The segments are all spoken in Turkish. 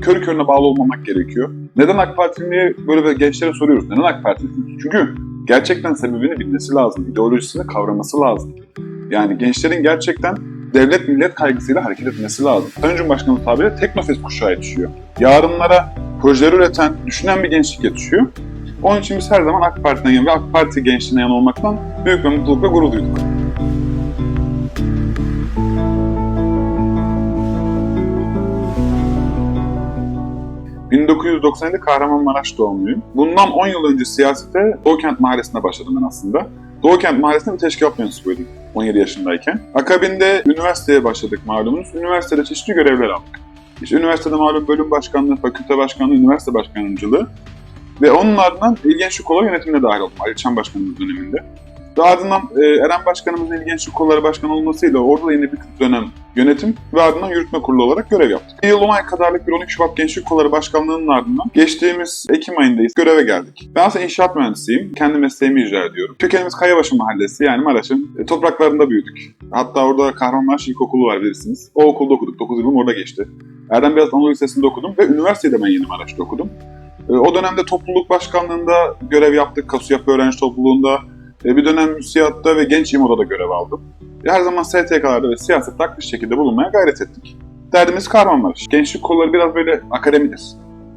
körü körüne bağlı olmamak gerekiyor. Neden AK Partili diye böyle gençlere soruyoruz. Neden AK Partilisiniz? Çünkü gerçekten sebebini bilmesi lazım. ideolojisini kavraması lazım. Yani gençlerin gerçekten devlet millet kaygısıyla hareket etmesi lazım. Sayın Cumhurbaşkanı tabiriyle teknofest kuşağı yetişiyor. Yarınlara projeler üreten, düşünen bir gençlik yetişiyor. Onun için biz her zaman AK Parti'den ve AK Parti gençliğine yan olmaktan büyük bir mutluluk ve gurur duyduk. ...1997 Kahramanmaraş doğumluyum. Bundan 10 yıl önce siyasete Doğukent Mahallesi'nde başladım ben aslında. Doğukent Mahallesi'nde bir teşkilat mensubuydum 17 yaşındayken. Akabinde üniversiteye başladık malumunuz. Üniversitede çeşitli görevler aldık. İşte üniversitede malum bölüm başkanlığı, fakülte başkanlığı, üniversite başkanıcılığı ve onun ardından İl Gençlik Kolları yönetimine dahil oldum Ali Çam Başkanımız döneminde. Ve ardından e, Eren Başkanımızın İl Gençlik Kolları Başkanı olmasıyla orada da yine bir dönem yönetim ve ardından yürütme kurulu olarak görev yaptık. Bir yıl 10 ay kadarlık bir 12 Şubat Gençlik Kolları Başkanlığı'nın ardından geçtiğimiz Ekim ayındayız göreve geldik. Ben aslında inşaat mühendisiyim. Kendi mesleğimi icra ediyorum. Kökenimiz Kayabaşı Mahallesi yani Maraş'ın e, topraklarında büyüdük. Hatta orada Kahramanmaraş İlkokulu var bilirsiniz. O okulda okuduk. 9 yılım orada geçti. Erdem Beyaz Anadolu Lisesi'nde okudum ve üniversitede ben yeni Maraş'ta okudum. E, O dönemde topluluk başkanlığında görev yaptık. Kasu Öğrenci Topluluğu'nda. E, Bir dönem müsiyatta ve genç İMO'da da görev aldım. E, Her zaman STK'larda ve siyasette aktif şekilde bulunmaya gayret ettik. Derdimiz Kahramanmaraş. Gençlik kolları biraz böyle akademidir.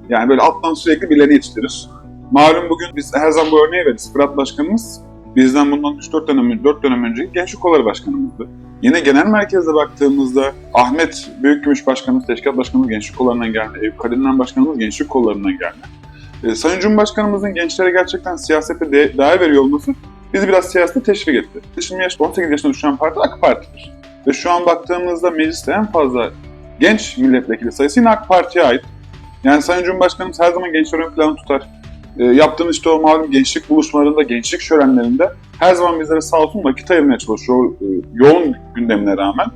Yani böyle alttan sürekli birilerini yetiştirir. Malum bugün biz her zaman bu örneği veririz. Fırat Başkanımız bizden bundan 3-4 dönem, 4 dönem önce Gençlik Kolları Başkanımızdı. Yine genel merkezde baktığımızda Ahmet Büyükgümüş Başkanımız, Teşkilat Başkanımız Gençlik Kollarından geldi. Eyüp Kadından Başkanımız Gençlik Kollarından geldi. Ee, Sayın Cumhurbaşkanımızın gençlere gerçekten siyasete de- değer veriyor olması bizi biraz siyasete teşvik etti. Şimdi yaş 18 yaşında düşen parti AK Parti'dir. Ve şu an baktığımızda mecliste en fazla genç milletvekili sayısı yine AK Parti'ye ait. Yani Sayın Cumhurbaşkanımız her zaman gençler ön planı tutar. E, yaptığımız işte o malum gençlik buluşmalarında, gençlik şölenlerinde her zaman bizlere sağ olsun vakit ayırmaya çalışıyor e, yoğun gündemine rağmen.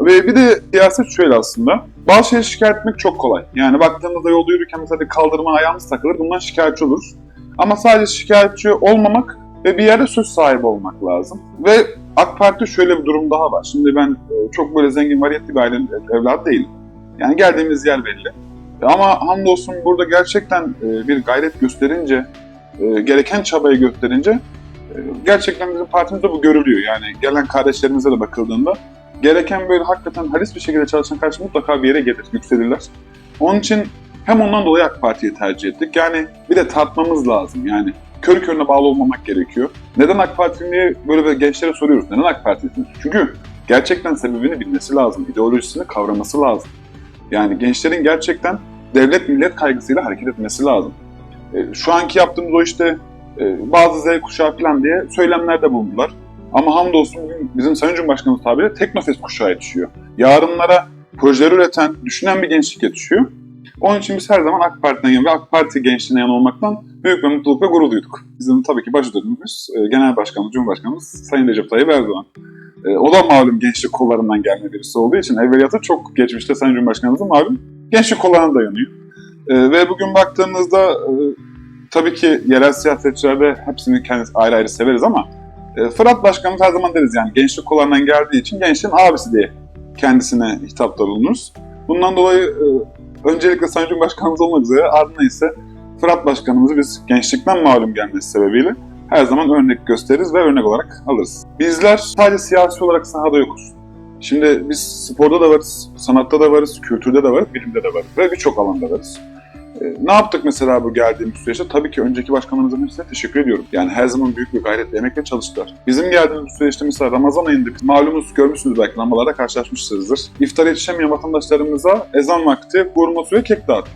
Ve bir de siyaset şöyle aslında. Bazı şeyleri şikayet etmek çok kolay. Yani baktığımızda yolda yürürken mesela bir kaldırıma ayağımız takılır, bundan şikayetçi oluruz. Ama sadece şikayetçi olmamak ve bir yerde söz sahibi olmak lazım. Ve AK Parti şöyle bir durum daha var. Şimdi ben e, çok böyle zengin, variyetli bir ailenin evladı değilim. Yani geldiğimiz yer belli. Ama hamdolsun burada gerçekten e, bir gayret gösterince, e, gereken çabayı gösterince e, gerçekten bizim partimizde bu görülüyor. Yani gelen kardeşlerimize de bakıldığında gereken böyle hakikaten halis bir şekilde çalışan karşı mutlaka bir yere gelir, yükselirler. Onun için hem ondan dolayı AK Parti'yi tercih ettik. Yani bir de tartmamız lazım. Yani körü körüne bağlı olmamak gerekiyor. Neden AK Partili diye böyle bir gençlere soruyoruz. Neden AK Partilisiniz? Çünkü gerçekten sebebini bilmesi lazım. ideolojisini kavraması lazım. Yani gençlerin gerçekten devlet millet kaygısıyla hareket etmesi lazım. E, şu anki yaptığımız o işte e, bazı Z kuşağı falan diye söylemlerde bulundular. Ama hamdolsun bizim Sayın Cumhurbaşkanımız tabiriyle teknofest kuşağı yetişiyor. Yarınlara projeler üreten, düşünen bir gençlik yetişiyor. Onun için biz her zaman AK Parti'den yan ve AK Parti gençliğine yan olmaktan büyük bir mutluluk ve gurur duyduk. Bizim tabii ki başödülümüz e, Genel Başkanımız, Cumhurbaşkanımız Sayın Recep Tayyip Erdoğan. E, o da malum gençlik kollarından gelme birisi olduğu için evveliyatı çok geçmişte Sayın Cumhurbaşkanımızın malum gençlik kollarına dayanıyor. E, ve bugün baktığımızda tabii ki yerel siyasetçilerde hepsini kendisi ayrı ayrı severiz ama Fırat Başkanımız her zaman deriz yani gençlik kollarından geldiği için gençliğin abisi diye kendisine hitapta bulunuruz. Bundan dolayı öncelikle Sayın Cumhurbaşkanımız olmak üzere ardından ise Fırat Başkanımızı biz gençlikten malum gelmesi sebebiyle her zaman örnek gösteririz ve örnek olarak alırız. Bizler sadece siyasi olarak sahada yokuz. Şimdi biz sporda da varız, sanatta da varız, kültürde de varız, bilimde de varız ve birçok alanda varız. Ne yaptık mesela bu geldiğimiz süreçte? Tabii ki önceki başkanlarımızın hepsine teşekkür ediyorum. Yani her zaman büyük bir gayretle, emekle çalıştılar. Bizim geldiğimiz süreçte mesela Ramazan ayında malumunuz görmüşsünüz belki lambalarda karşılaşmışsınızdır. İftara yetişemeyen vatandaşlarımıza ezan vakti hurma suyu kek dağıttık.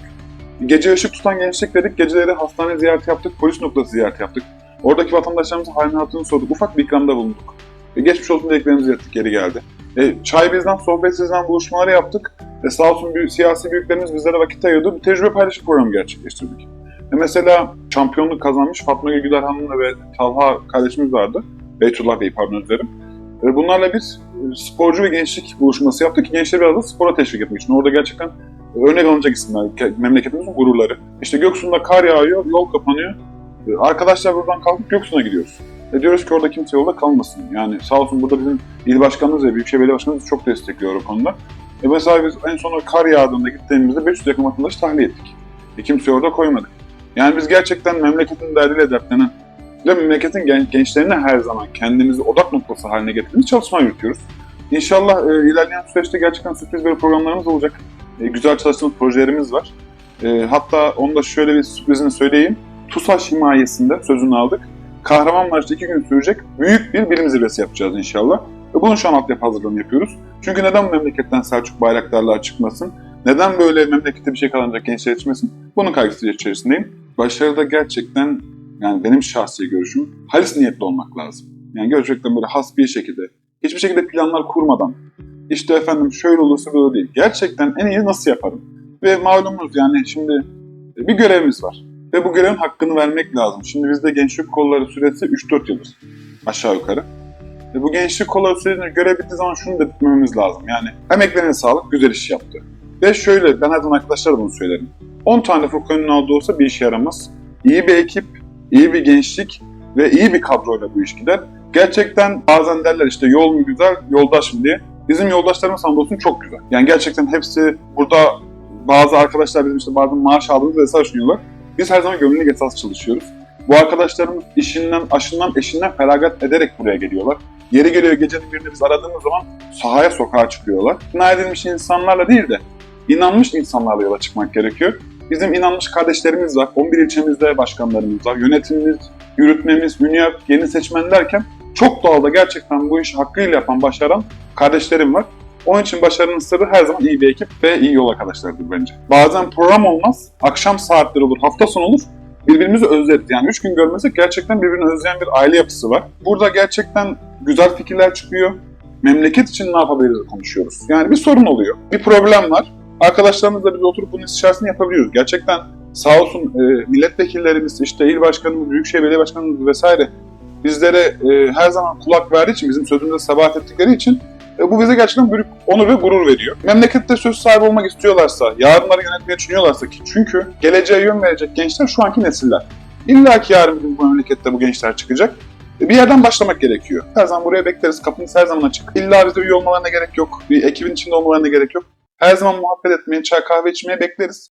Gece ışık tutan gençlik dedik, geceleri hastane ziyareti yaptık, polis noktası ziyareti yaptık. Oradaki vatandaşlarımızın halini hatırını sorduk, ufak bir ikramda bulunduk. E, geçmiş olsun dileklerimizi ilettik, geri geldi. E, çay bizden, sohbet sizden buluşmaları yaptık. E, sağ olsun büyük, siyasi büyüklerimiz bizlere vakit ayırdı. Bir tecrübe paylaşım programı gerçekleştirdik. E, mesela şampiyonluk kazanmış Fatma Gülgüler Hanım'la ve Talha kardeşimiz vardı. Beytullah Bey pardon özlerim. E, bunlarla bir e, sporcu ve gençlik buluşması yaptık ki gençleri biraz da spora teşvik etmek için. Orada gerçekten örnek alınacak isimler, ke- memleketimizin gururları. İşte Göksu'nda kar yağıyor, yol kapanıyor. E, Arkadaşlar buradan kalkıp Göksu'na gidiyoruz. E diyoruz ki orada kimse yolda kalmasın. Yani sağ olsun burada bizim il başkanımız ve büyükşehir belediye başkanımız çok destekliyor o konuda. E mesela biz en son kar yağdığında gittiğimizde 500 yakın vatandaş tahliye ettik. E kimseyi orada koymadık. Yani biz gerçekten memleketin derdiyle dertlenen ve memleketin gen- gençlerine her zaman kendimizi odak noktası haline getirdiğimiz çalışma yürütüyoruz. İnşallah e, ilerleyen süreçte gerçekten sürpriz böyle programlarımız olacak. E, güzel çalıştığımız projelerimiz var. E, hatta onu da şöyle bir sürprizini söyleyeyim. TUSAŞ himayesinde sözünü aldık. Kahramanmaraş'ta iki gün sürecek büyük bir bilim zirvesi yapacağız inşallah. Ve bunun şu an altyapı hazırlığını yapıyoruz. Çünkü neden memleketten Selçuk bayraktarlar çıkmasın? Neden böyle memlekette bir şey kazanacak gençler yetişmesin? Bunun kaygısı içerisindeyim. Başarıda gerçekten yani benim şahsi görüşüm halis niyetli olmak lazım. Yani gerçekten böyle has bir şekilde, hiçbir şekilde planlar kurmadan, işte efendim şöyle olursa böyle değil. Gerçekten en iyi nasıl yaparım? Ve malumunuz yani şimdi bir görevimiz var. Ve bu görevin hakkını vermek lazım. Şimdi bizde gençlik kolları süresi 3-4 yıldır aşağı yukarı. Ve bu gençlik kolları sürecini görebildiği zaman şunu da bitmemiz lazım. Yani emeklerine sağlık, güzel iş yaptı. Ve şöyle, ben her zaman arkadaşlara bunu söylerim. 10 tane Furkan'ın olduğu olsa bir işe yaramaz. İyi bir ekip, iyi bir gençlik ve iyi bir kadroyla bu iş gider. Gerçekten bazen derler işte yol mu güzel, yoldaş mı diye. Bizim yoldaşlarımız hamdolsun çok güzel. Yani gerçekten hepsi burada bazı arkadaşlar bizim işte bazen maaş aldığımız esas düşünüyorlar. Biz her zaman gönüllü esas çalışıyoruz. Bu arkadaşlarımız işinden, aşından, eşinden feragat ederek buraya geliyorlar. Yeri geliyor gecenin birinde biz aradığımız zaman sahaya sokağa çıkıyorlar. İkna edilmiş insanlarla değil de inanmış insanlarla yola çıkmak gerekiyor. Bizim inanmış kardeşlerimiz var. 11 ilçemizde başkanlarımız var. Yönetimimiz, yürütmemiz, Üniyap, yeni seçmen derken çok doğal da gerçekten bu işi hakkıyla yapan, başaran kardeşlerim var. Onun için başarının sırrı her zaman iyi bir ekip ve iyi yol arkadaşlarıdır bence. Bazen program olmaz, akşam saatleri olur, hafta sonu olur. Birbirimizi özleriz. Yani üç gün görmesek gerçekten birbirini özleyen bir aile yapısı var. Burada gerçekten güzel fikirler çıkıyor. Memleket için ne yapabiliriz konuşuyoruz. Yani bir sorun oluyor. Bir problem var. Arkadaşlarımızla biz oturup bunun istişaresini yapabiliyoruz. Gerçekten sağ olsun e, milletvekillerimiz, işte il başkanımız, büyükşehir belediye başkanımız vesaire bizlere e, her zaman kulak verdiği için, bizim sözümüzde sebat ettikleri için e, bu bize gerçekten büyük onur ve gurur veriyor. Memlekette söz sahibi olmak istiyorlarsa, yarınları yönetmeyi düşünüyorlarsa ki çünkü geleceğe yön verecek gençler şu anki nesiller. İlla ki yarın bir gün bu memlekette bu gençler çıkacak. E, Bir yerden başlamak gerekiyor. Her zaman buraya bekleriz. Kapımız her zaman açık. İlla bize üye olmalarına gerek yok. Bir ekibin içinde olmalarına gerek yok. Her zaman muhabbet etmeye, çay kahve içmeye bekleriz.